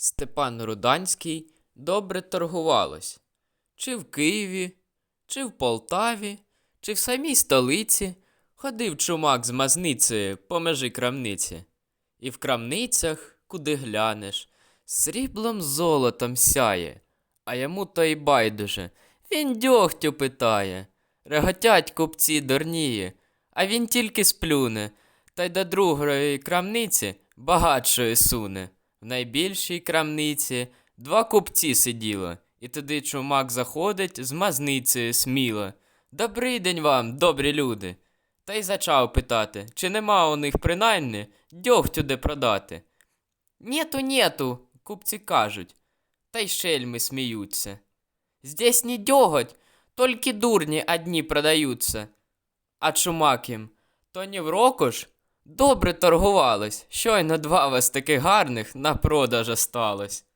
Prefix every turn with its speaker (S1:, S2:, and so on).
S1: Степан Руданський добре торгувалось. Чи в Києві, чи в Полтаві, чи в самій столиці ходив чумак з мазницею по межі крамниці. І в крамницях, куди глянеш, сріблом золотом сяє, а йому то й байдуже, він дьогтю питає. Реготять купці дурніє, а він тільки сплюне, та й до другої крамниці багатшої суне. В найбільшій крамниці два купці сиділо, і туди чумак заходить з мазницею сміло. Добрий день вам, добрі люди. Та й зачав питати, чи нема у них принаймні дьогтю де продати. Нєту, нєту, купці кажуть, та й шельми сміються. Здесь не дьоготь, тільки дурні одні продаються. А чумак їм, то не в року ж? Добре торгувались, щойно два вас таких гарних на продаж осталось.